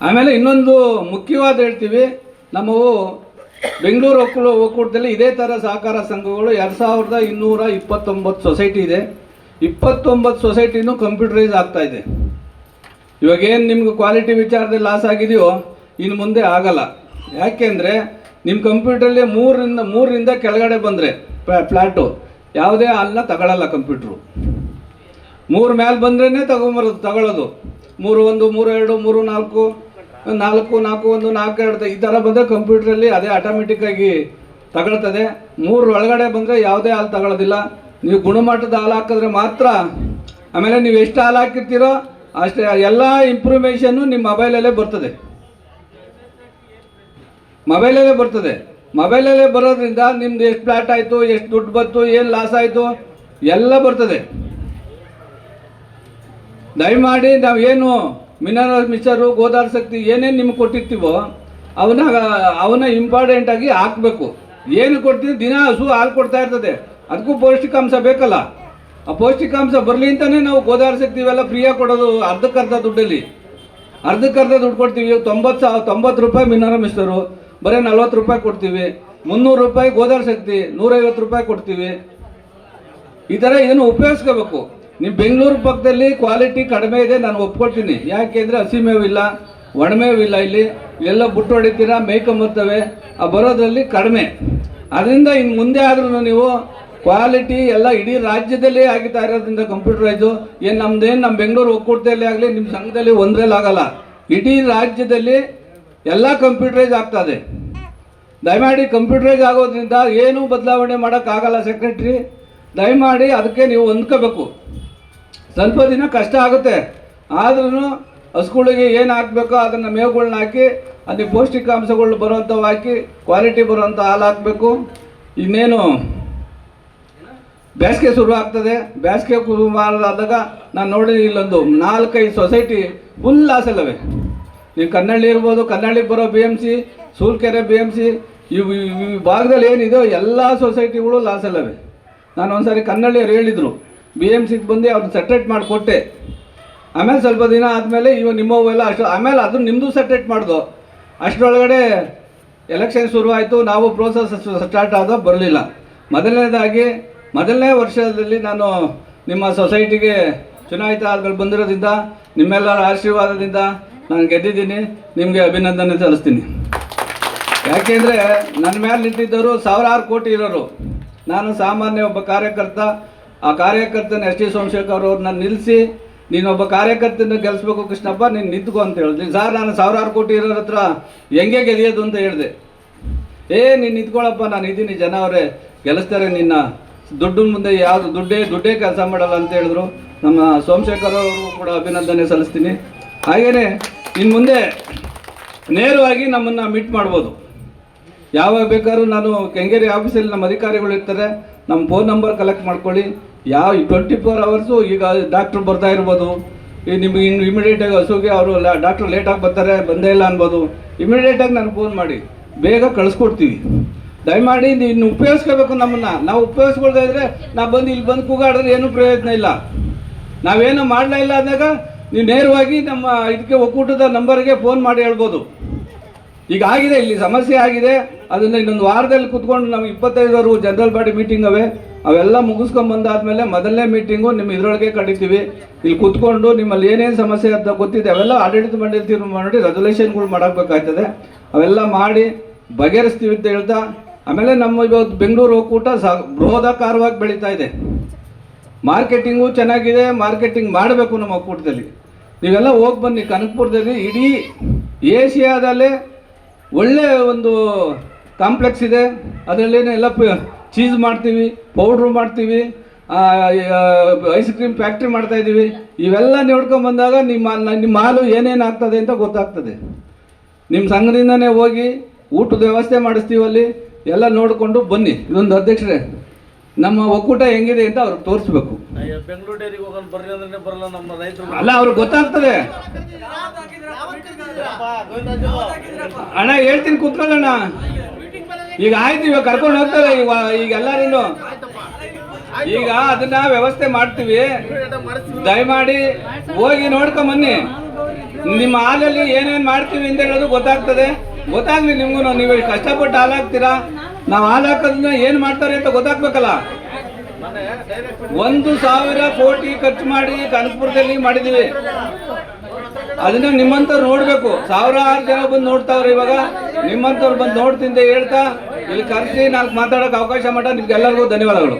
ಆಮೇಲೆ ಇನ್ನೊಂದು ಮುಖ್ಯವಾದ ಹೇಳ್ತೀವಿ ನಮ್ಮವು ಬೆಂಗಳೂರು ಒಕ್ಕೂ ಒಕ್ಕೂಟದಲ್ಲಿ ಇದೇ ಥರ ಸಹಕಾರ ಸಂಘಗಳು ಎರಡು ಸಾವಿರದ ಇನ್ನೂರ ಇಪ್ಪತ್ತೊಂಬತ್ತು ಸೊಸೈಟಿ ಇದೆ. ಇಪ್ಪತ್ತೊಂಬತ್ತು ಸೊಸೈಟಿನೂ ಕಂಪ್ಯೂಟರೈಸ್ ಆಗ್ತಾ ಇದೆ. ಇವಾಗ ಏನು ನಿಮ್ಗೆ ಕ್ವಾಲಿಟಿ ವಿಚಾರದಲ್ಲಿ ಲಾಸ್ ಆಗಿದೆಯೋ ಇನ್ನು ಮುಂದೆ ಆಗಲ್ಲ. ಯಾಕೆಂದರೆ ನಿಮ್ಮ ಕಂಪ್ಯೂಟ್ರಲ್ಲಿ ಮೂರರಿಂದ ಮೂರರಿಂದ ಕೆಳಗಡೆ ಬಂದರೆ ಫ್ಲ್ಯಾಟು ಯಾವುದೇ ಅಲ್ಲ ತಗೊಳ್ಳಲ್ಲ ಕಂಪ್ಯೂಟ್ರು. ಮೂರು ಮೇಲೆ ಬಂದ್ರೇ ತಗೊಂಬರೋದು ತಗೊಳ್ಳೋದು ಮೂರು ಒಂದು, ಮೂರು ಎರಡು, ಮೂರು ನಾಲ್ಕು ನಾಲ್ಕು ನಾಲ್ಕು, ಒಂದು, ನಾಲ್ಕು, ಎರಡು, ಈ ಥರ ಬಂದರೆ ಕಂಪ್ಯೂಟ್ರಲ್ಲಿ ಅದೇ ಆಟೋಮೆಟಿಕ್ಕಾಗಿ ತಗೊಳ್ತದೆ. ಮೂರು ಒಳಗಡೆ ಬಂದರೆ ಯಾವುದೇ ಹಾಲು ತಗೊಳ್ಳೋದಿಲ್ಲ. ನೀವು ಗುಣಮಟ್ಟದ ಹಾಲು ಹಾಕಿದ್ರೆ ಮಾತ್ರ, ಆಮೇಲೆ ನೀವು ಎಷ್ಟು ಹಾಲು ಹಾಕಿರ್ತೀರೋ ಅಷ್ಟೇ, ಎಲ್ಲ ಇಂಪ್ರೂಮೇಷನ್ನು ನಿಮ್ಮ ಮೊಬೈಲಲ್ಲೇ ಬರ್ತದೆ. ಮೊಬೈಲಲ್ಲೇ ಬರ್ತದೆ. ಮೊಬೈಲಲ್ಲೇ ಬರೋದ್ರಿಂದ ನಿಮ್ದು ಎಷ್ಟು ಫ್ಲಾಟ್ ಆಯಿತು, ಎಷ್ಟು ದುಡ್ಡು ಬಂತು, ಏನು ಲಾಸ್ ಆಯಿತು, ಎಲ್ಲ ಬರ್ತದೆ. ದಯಮಾಡಿ ನಾವು ಏನು ಮಿನರಲ್ ಮಿಕ್ಸರು, ಗೋದಾರ ಶಕ್ತಿ ಏನೇನು ನಿಮ್ಗೆ ಕೊಟ್ಟಿರ್ತೀವೋ ಅವನ್ನ ಅವನ್ನ ಇಂಪಾರ್ಟೆಂಟ್ ಆಗಿ ಹಾಕಬೇಕು. ಏನು ಕೊಡ್ತೀವಿ ದಿನ ಹಸು ಹಾಲು ಕೊಡ್ತಾ ಇರ್ತದೆ. ಅದಕ್ಕೂ ಪೌಷ್ಟಿಕಾಂಶ ಬೇಕಲ್ಲ. ಆ ಪೌಷ್ಟಿಕಾಂಶ ಬರಲಿ ಅಂತಾನೆ ನಾವು ಗೋದಾರ ಶಕ್ತಿ ಇವೆಲ್ಲ ಫ್ರೀಯಾಗಿ ಕೊಡೋದು ಅರ್ಧಕ್ಕರ್ಧ ದುಡ್ಡಲ್ಲಿ. ಅರ್ಧಕ್ಕರ್ಧ ದುಡ್ಡು ಕೊಡ್ತೀವಿ. ತೊಂಬತ್ತು ಸಾವಿರ ತೊಂಬತ್ತು ರೂಪಾಯಿ ಮಿನರಲ್ ಮಿಕ್ಸರು, ಬರೀ ನಲ್ವತ್ತು ರೂಪಾಯಿ ಕೊಡ್ತೀವಿ. ಮುನ್ನೂರು ರೂಪಾಯಿ ಗೋದಾರ ಶಕ್ತಿ, ನೂರೈವತ್ತು ರೂಪಾಯಿ ಕೊಡ್ತೀವಿ. ಈ ಥರ ಇದನ್ನು ಉಪಯೋಗಿಸ್ಕೋಬೇಕು. ನೀವು ಬೆಂಗಳೂರು ಪಕ್ಕದಲ್ಲಿ ಕ್ವಾಲಿಟಿ ಕಡಿಮೆ ಇದೆ, ನಾನು ಒಪ್ಕೊಳ್ತೀನಿ. ಯಾಕೆಂದರೆ ಹಸಿಮೇವಿಲ್ಲ ಒಣಮೇವಿಲ್ಲ ಇಲ್ಲಿ. ಎಲ್ಲ ಬುಟ್ಟು ಹೊಡಿತೀರಾ ಮೇಯ್ಕೊಂಬರ್ತವೆ ಆ ಬರೋದ್ರಲ್ಲಿ ಕಡಿಮೆ. ಅದರಿಂದ ಇನ್ನು ಮುಂದೆ ಆದ್ರೂ ನೀವು ಕ್ವಾಲಿಟಿ ಎಲ್ಲ ಇಡೀ ರಾಜ್ಯದಲ್ಲಿ ಆಗಿತಾ ಇರೋದ್ರಿಂದ ಕಂಪ್ಯೂಟರೈಸು ಏನು ನಮ್ದೇನು ನಮ್ಮ ಬೆಂಗಳೂರು ಒಕ್ಕೂಟದಲ್ಲಿ ಆಗಲಿ ನಿಮ್ಮ ಸಂಘದಲ್ಲಿ ಒಂದರಲ್ಲಿ ಆಗಲ್ಲ. ಇಡೀ ರಾಜ್ಯದಲ್ಲಿ ಎಲ್ಲ ಕಂಪ್ಯೂಟರೈಸ್ ಆಗ್ತದೆ. ದಯಮಾಡಿ ಕಂಪ್ಯೂಟರೈಸ್ ಆಗೋದ್ರಿಂದ ಏನೂ ಬದಲಾವಣೆ ಮಾಡೋಕ್ಕಾಗಲ್ಲ ಸೆಕ್ರೆಟ್ರಿ ದಯಮಾಡಿ ಅದಕ್ಕೆ ನೀವು ಹೊಂದ್ಕೋಬೇಕು. ಸ್ವಲ್ಪ ದಿನ ಕಷ್ಟ ಆಗುತ್ತೆ. ಆದ್ರೂ ಹಸುಗಳಿಗೆ ಏನು ಹಾಕಬೇಕೋ ಅದನ್ನು ಮೇವುಗಳನ್ನ ಹಾಕಿ, ಅಲ್ಲಿ ಪೌಷ್ಟಿಕಾಂಶಗಳು ಬರುವಂಥವು ಹಾಕಿ ಕ್ವಾಲಿಟಿ ಬರುವಂಥ ಹಾಲು ಹಾಕಬೇಕು. ಇನ್ನೇನು, ಬೇಸಿಗೆ ಶುರು ಆಗ್ತದೆ. ಬೇಸಿಗೆ ಕುಟುಂಬದಾದಾಗ ನಾನು ನೋಡಿದ ಇಲ್ಲೊಂದು ನಾಲ್ಕೈದು ಸೊಸೈಟಿ ಫುಲ್ ಲಾಸ್ ಅಲ್ಲವೇ ನೀವು ಕನ್ನಳ್ಳಿ ಇರ್ಬೋದು ಕನ್ನಡಿಗೆ ಬರೋ B M C Soolkere B M C ಇವು ಈ ಭಾಗದಲ್ಲಿ ಏನಿದೆಯೋ ಎಲ್ಲ ಸೊಸೈಟಿಗಳು ಲಾಸ್ ಅಲ್ಲವೇ ನಾನು ಒಂದ್ಸರಿ ಕನ್ನಡಿಯರು ಹೇಳಿದರು ಬಿ ಎಂ ಸಿಗೆ ಬಂದು ಅವ್ರನ್ನ ಸೆಟ್ರೇಟ್ ಮಾಡಿಕೊಟ್ಟೆ ಆಮೇಲೆ ಸ್ವಲ್ಪ ದಿನ ಆದಮೇಲೆ ಇವ ಎಲ್ಲ ಅಷ್ಟು ಆಮೇಲೆ ಅದು ನಿಮ್ಮದು ಸೆಟ್ರೇಟ್ ಮಾಡ್ದು. ಅಷ್ಟರೊಳಗಡೆ ಎಲೆಕ್ಷನ್ ಶುರುವಾಯಿತು, ನಾವು ಪ್ರೋಸೆಸ್ ಸ್ಟಾರ್ಟ್ ಆದ ಬರಲಿಲ್ಲ. ಮೊದಲನೇದಾಗಿ, ಮೊದಲನೇ ವರ್ಷದಲ್ಲಿ ನಾನು ನಿಮ್ಮ ಸೊಸೈಟಿಗೆ ಚುನಾಯಿತ ಆದ್ಮೇಲೆ ಬಂದಿರೋದ್ರಿಂದ, ನಿಮ್ಮೆಲ್ಲರ ಆಶೀರ್ವಾದದಿಂದ ನಾನು ಗೆದ್ದಿದ್ದೀನಿ, ನಿಮಗೆ ಅಭಿನಂದನೆ ಸಲ್ಲಿಸ್ತೀನಿ. ಯಾಕೆಂದರೆ, ನನ್ನ ಮೇಲೆ ನಿಂತಿದ್ದವರು ಸಾವಿರಾರು ಕೋಟಿ ಇರೋರು. ನಾನು ಸಾಮಾನ್ಯ ಒಬ್ಬ ಕಾರ್ಯಕರ್ತ ಆ ಕಾರ್ಯಕರ್ತನ ಎಸ್ ಟಿ ಸೋಮಶೇಖರ್ ಅವ್ರನ್ನ ನಿಲ್ಲಿಸಿ ನೀನೊಬ್ಬ ಕಾರ್ಯಕರ್ತನ ಗೆಲ್ಲಿಸ್ಬೇಕು ಕೃಷ್ಣಪ್ಪ, ನೀನು ನಿಂತ್ಕೊ ಅಂತ ಹೇಳಿದ್ವಿ ಸರ್, ನಾನು ಸಾವಿರಾರು ಕೋಟಿ ಇರೋರ ಹತ್ರ ಹೆಂಗೆ ಗೆದಿಯೋದು ಅಂತ ಹೇಳಿದೆ. ಏ, ನೀನು ನಿಂತ್ಕೊಳ್ಳಪ್ಪ ನಾನು ಇದ್ದೀನಿ, ಜನ ಅವರೇ ಗೆಲ್ಲಿಸ್ತಾರೆ ನಿನ್ನ. ದುಡ್ಡು ಮುಂದೆ ಯಾವುದು ದುಡ್ಡೇ ದುಡ್ಡೇ ಕೆಲಸ ಮಾಡಲ್ಲ ಅಂತ ಹೇಳಿದ್ರು. ನಮ್ಮ ಸೋಮಶೇಖರ್ ಅವರು ಕೂಡ ಅಭಿನಂದನೆ ಸಲ್ಲಿಸ್ತೀನಿ. ಹಾಗೆಯೇ ಇನ್ನು ಮುಂದೆ ನೇರವಾಗಿ ನಮ್ಮನ್ನು ಮೀಟ್ ಮಾಡ್ಬೋದು. ಯಾವಾಗ ಬೇಕಾದ್ರೂ ನಾನು ಕೆಂಗೇರಿ ಆಫೀಸಲ್ಲಿ ನಮ್ಮ ಅಧಿಕಾರಿಗಳು ಇರ್ತಾರೆ. ನಮ್ಮ ಫೋನ್ ನಂಬರ್ ಕಲೆಕ್ಟ್ ಮಾಡ್ಕೊಳ್ಳಿ. ಯಾವ ಟ್ವೆಂಟಿ ಫೋರ್ ಅವರ್ಸು ಈಗ ಡಾಕ್ಟ್ರ್ ಬರ್ತಾ ಇರ್ಬೋದು. ಈಗ ನಿಮ್ಗೆ ಇನ್ನು ಇಮಿಡಿಯೇಟಾಗಿ ಹಸುಗೆ ಅವರು ಡಾಕ್ಟ್ರು ಲೇಟಾಗಿ ಬರ್ತಾರೆ, ಬಂದೇ ಇಲ್ಲ ಅನ್ಬೋದು. ಇಮಿಡಿಯೇಟಾಗಿ ನನಗೆ ಫೋನ್ ಮಾಡಿ. ಬೇಗ ಕಳಿಸ್ಕೊಡ್ತೀವಿ. ದಯಮಾಡಿ ಇನ್ನು ಉಪಯೋಗಿಸ್ಕೋಬೇಕು ನಮ್ಮನ್ನು. ನಾವು ಉಪಯೋಗಿಸ್ಕೊಳ್ತಾ ಇದ್ರೆ ನಾವು ಬಂದು ಇಲ್ಲಿ ಬಂದು ಕೂಗಾಡಿದ್ರೆ ಏನೂ ಪ್ರಯೋಜನ ಇಲ್ಲ. ನಾವೇನು ಮಾಡಲೇ ಇಲ್ಲ ಅಂದಾಗ ನೀವು ನೇರವಾಗಿ ನಮ್ಮ ಇದಕ್ಕೆ ಒಕ್ಕೂಟದ ನಂಬರ್ಗೆ ಫೋನ್ ಮಾಡಿ ಹೇಳ್ಬೋದು. ಈಗ ಆಗಿದೆ, ಇಲ್ಲಿ ಸಮಸ್ಯೆ ಆಗಿದೆ. ಅದನ್ನು ಇನ್ನೊಂದು ವಾರದಲ್ಲಿ ಕುತ್ಕೊಂಡು ನಮ್ಗೆ ಇಪ್ಪತ್ತೈದವರು ಜನರಲ್ ಬಾಡಿ ಮೀಟಿಂಗ್ ಅವೆ. ಅವೆಲ್ಲ ಮುಗಿಸ್ಕೊಂಡ್ ಬಂದಾದ್ಮೇಲೆ ಮೊದಲನೇ ಮೀಟಿಂಗು ನಿಮ್ಮ ಇದ್ರೊಳಗೆ ಕಡಿತೀವಿ ಇಲ್ಲಿ ಕುತ್ಕೊಂಡು ನಿಮ್ಮಲ್ಲಿ ಏನೇನು ಸಮಸ್ಯೆ ಅಂತ ಗೊತ್ತಿದೆ, ಅವೆಲ್ಲ ಆಡಳಿತ ಮಂಡಳಿ ತೀರ್ಮಾನ ಮಾಡಿ ರೆಸೊಲ್ಯೂಷನ್ಗಳು ಮಾಡಬೇಕಾಗ್ತದೆ ಅವೆಲ್ಲ ಮಾಡಿ ಬಗೆಹರಿಸ್ತೀವಿ ಅಂತ ಹೇಳ್ತಾ, ಆಮೇಲೆ ನಮ್ಮ ಇವತ್ತು ಬೆಂಗಳೂರು ಒಕ್ಕೂಟ ಸ, ಬೃಹದಾಕಾರವಾಗಿ ಬೆಳೀತಾ ಇದೆ. ಮಾರ್ಕೆಟಿಂಗು ಚೆನ್ನಾಗಿದೆ, ಮಾರ್ಕೆಟಿಂಗ್ ಮಾಡಬೇಕು ನಮ್ಮ ಒಕ್ಕೂಟದಲ್ಲಿ. ನೀವೆಲ್ಲ ಹೋಗಿ ಬನ್ನಿ, ಕನಕಪುರದಲ್ಲಿ ಇಡೀ ಏಷ್ಯಾದಲ್ಲೇ ಒಳ್ಳೆಯ ಒಂದು ಕಾಂಪ್ಲೆಕ್ಸ್ ಇದೆ. ಅದರಲ್ಲಿ ಎಲ್ಲ ಚೀಸ್ ಮಾಡ್ತೀವಿ ಪೌಡ್ರು ಮಾಡ್ತೀವಿ ಐಸ್ ಕ್ರೀಮ್ ಫ್ಯಾಕ್ಟ್ರಿ ಮಾಡ್ತಾ ಇದ್ದೀವಿ. ಇವೆಲ್ಲ ನೋಡ್ಕೊಂಬಂದಾಗ ನಿಮ್ಮ ನಿಮ್ಮ ಹಾಲು ಏನೇನು ಆಗ್ತದೆ ಅಂತ ಗೊತ್ತಾಗ್ತದೆ. ನಿಮ್ಮ ಸಂಘದಿಂದನೇ ಹೋಗಿ ಊಟದ ವ್ಯವಸ್ಥೆ ಮಾಡಿಸ್ತೀವಲ್ಲಿ ಎಲ್ಲ ನೋಡಿಕೊಂಡು ಬನ್ನಿ. ಇದೊಂದು ಅಧ್ಯಕ್ಷರೇ ನಮ್ಮ ಒಕ್ಕೂಟ ಹೆಂಗಿದೆ ಅಂತ ಅವ್ರಿಗೆ ತೋರಿಸ್ಬೇಕು. ಅಯ್ಯೋ ಬೆಂಗಳೂರು ಡೈರಿಗೆ ಹೋಗೋಣ ಅಂದ್ರೆ ಬರಲ್ಲ ನಮ್ಮ ರೈತರು. ಅಲ್ಲ ಅವ್ರಿಗೆ ಗೊತ್ತಾಗ್ತದೆ. ಅಣ್ಣ ಹೇಳ್ತೀನಿ ಕೂತ್ಕೊಳ್ಳೋಣ. ಈಗ ಆಯ್ತು, ಇವಾಗ ಕರ್ಕೊಂಡು ಹೋಗ್ತಾರೆ ಈಗ ಈಗ ಈಗ ಅದನ್ನ ವ್ಯವಸ್ಥೆ ಮಾಡ್ತೀವಿ. ದಯಮಾಡಿ ಹೋಗಿ ನೋಡ್ಕೊಂಬನ್ನಿ ನಿಮ್ಮ ಹಾಲಲ್ಲಿ ಏನೇನು ಮಾಡ್ತೀವಿ ಅಂತ ಹೇಳೋದು ಗೊತ್ತಾಗ್ತದೆ. ಗೊತ್ತಾಗ್ಲಿ ನಿಮ್ಗೂ ನೀವು ಕಷ್ಟಪಟ್ಟು ಹಾಲಾಗ್ತೀರಾ ನಾವು ಹಾಲು ಏನು ಮಾಡ್ತಾರೆ ಅಂತ ಗೊತ್ತಾಗ್ಬೇಕಲ್ಲ. ಒಂದು ಸಾವಿರ ಕೋಟಿ ಖರ್ಚು ಮಾಡಿ ಕನಕಪುರದಲ್ಲಿ ಮಾಡಿದೀವಿ. ಅದನ್ನ ನಿಮ್ಮಂತ ನೋಡ್ಬೇಕು. ಸಾವಿರಾರು ಜನ ಬಂದು ನೋಡ್ತಾವ್ರೆ ಇವಾಗ. ನಿಮ್ಮಂಥವ್ರು ಬಂದು ನೋಡ್ತಿಂದ ಹೇಳ್ತಾ ಇಲ್ಲಿ ಕರೆಸಿ ನಾಲ್ಕು ಮಾತಾಡೋಕೆ ಅವಕಾಶ ಮಾಡ ನಿಮ್ಗೆಲ್ಲರಿಗೂ ಧನ್ಯವಾದಗಳು.